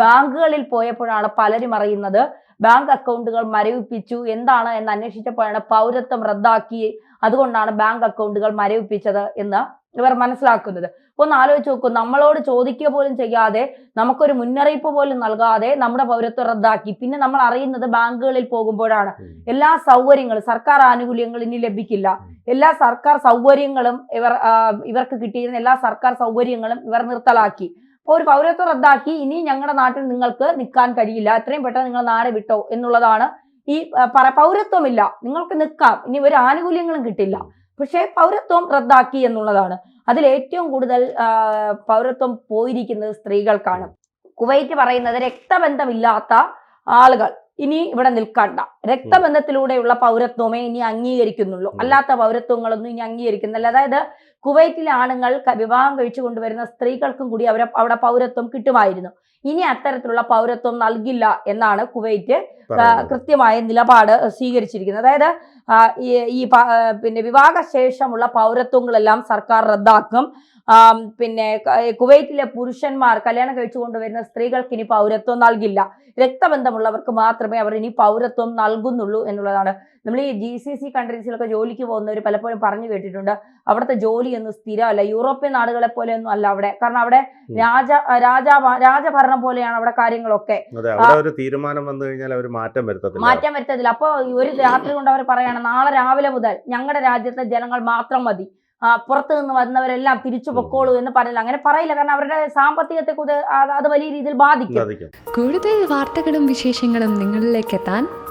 ബാങ്കുകളിൽ പോയപ്പോഴാണ് പലരും അറിയുന്നത്. ബാങ്ക് അക്കൗണ്ടുകൾ മരവിപ്പിച്ചു. എന്താണ് എന്ന് അന്വേഷിച്ചപ്പോഴാണ് പൗരത്വം റദ്ദാക്കി. അതുകൊണ്ടാണ് ബാങ്ക് അക്കൗണ്ടുകൾ മരവിപ്പിച്ചത് എന്ന് ഇവർ മനസ്സിലാക്കുന്നത്. ഒന്ന് ആലോചിച്ച് നോക്കൂ. നമ്മളോട് ചോദിക്കുക പോലും ചെയ്യാതെ നമുക്കൊരു മുന്നറിയിപ്പ് പോലും നൽകാതെ നമ്മുടെ പൗരത്വം റദ്ദാക്കി. പിന്നെ നമ്മൾ അറിയുന്നത് ബാങ്കുകളിൽ പോകുമ്പോഴാണ്. എല്ലാ സൗകര്യങ്ങളും സർക്കാർ ആനുകൂല്യങ്ങൾ ഇനി ലഭിക്കില്ല. എല്ലാ സർക്കാർ സൗകര്യങ്ങളും ഇവർ ഇവർക്ക് കിട്ടിയിരുന്ന എല്ലാ സർക്കാർ സൗകര്യങ്ങളും ഇവർ നിർത്തലാക്കി. ഒരു പൗരത്വം റദ്ദാക്കി ഇനി ഞങ്ങളുടെ നാട്ടിൽ നിങ്ങൾക്ക് നിൽക്കാൻ കഴിയില്ല. എത്രയും പെട്ടെന്ന് നിങ്ങൾ നാട് വിട്ടോ എന്നുള്ളതാണ് ഈ പൗരത്വമില്ല. നിങ്ങൾക്ക് നിൽക്കാം ഇനി ഒരു ആനുകൂല്യങ്ങളും കിട്ടില്ല. പക്ഷേ പൗരത്വം റദ്ദാക്കി എന്നുള്ളതാണ്. അതിൽ ഏറ്റവും കൂടുതൽ പൗരത്വം പോയിരിക്കുന്നത് സ്ത്രീകൾക്കാണ്. കുവൈറ്റ് പറയുന്നത് രക്തബന്ധമില്ലാത്ത ആളുകൾ ഇനി ഇവിടെ നിൽക്കണ്ട. രക്തബന്ധത്തിലൂടെയുള്ള പൗരത്വമേ ഇനി അംഗീകരിക്കുന്നുള്ളൂ. അല്ലാത്ത പൗരത്വങ്ങളൊന്നും ഇനി അംഗീകരിക്കുന്നില്ല. അതായത് കുവൈറ്റിലെ ആണുങ്ങൾ വിവാഹം കഴിച്ചു കൊണ്ടുവരുന്ന സ്ത്രീകൾക്കും കൂടി അവരെ അവിടെ പൗരത്വം കിട്ടുമായിരുന്നു. ഇനി അത്തരത്തിലുള്ള പൗരത്വം നൽകില്ല എന്നാണ് കുവൈറ്റ് കൃത്യമായ നിലപാട് സ്വീകരിച്ചിരിക്കുന്നത്. അതായത് ഈ പിന്നെ വിവാഹ ശേഷമുള്ള പിന്നെ വിവാഹശേഷമുള്ള പൗരത്വങ്ങളെല്ലാം സർക്കാർ റദ്ദാക്കും. പിന്നെ കുവൈറ്റിലെ പുരുഷന്മാർ കല്യാണം കഴിച്ചു കൊണ്ടുവരുന്ന സ്ത്രീകൾക്ക് ഇനി പൗരത്വം നൽകില്ല. രക്തബന്ധമുള്ളവർക്ക് മാത്രമേ അവർ ഇനി പൗരത്വം നൽകുന്നുള്ളൂ എന്നുള്ളതാണ്. നമ്മൾ ഈ ജി സി സി കൺട്രീസിലൊക്കെ ജോലിക്ക് പോകുന്നവർ പലപ്പോഴും പറഞ്ഞു കേട്ടിട്ടുണ്ട്. അവിടുത്തെ ജോലി ഒന്നും സ്ഥിരമല്ല. യൂറോപ്യൻ നാടുകളെ പോലെയൊന്നും അല്ല അവിടെ. കാരണം അവിടെ രാജ രാജ രാജാ രാജഭരണം പോലെയാണ് അവിടെ കാര്യങ്ങളൊക്കെ. അതെ അവിടെ ഒരു തീരുമാനം വന്നു കഴിഞ്ഞാൽ അവർ മാറ്റം വരുത്തത്തില്ല. മാറ്റം വരുത്തത്തില്ല. അപ്പോൾ ഒരു രാത്രി കൊണ്ട് അവർ പറയാണ് നാളെ രാവിലെ മുതൽ ഞങ്ങളുടെ രാജ്യത്തെ ജനങ്ങൾ മാത്രം മതി. പുറത്തു നിന്ന് വന്നവരെല്ലാം തിരിച്ചു പൊക്കോളൂ എന്ന് പറയില്ല അങ്ങനെ പറയില്ല. കാരണം അവരുടെ സാമ്പത്തികത്തെ കൂടുതൽ അത് വലിയ രീതിയിൽ ബാധിക്കും. കൂടുതൽ വാർത്തകളും വിശേഷങ്ങളും നിങ്ങളിലേക്ക് എത്താൻ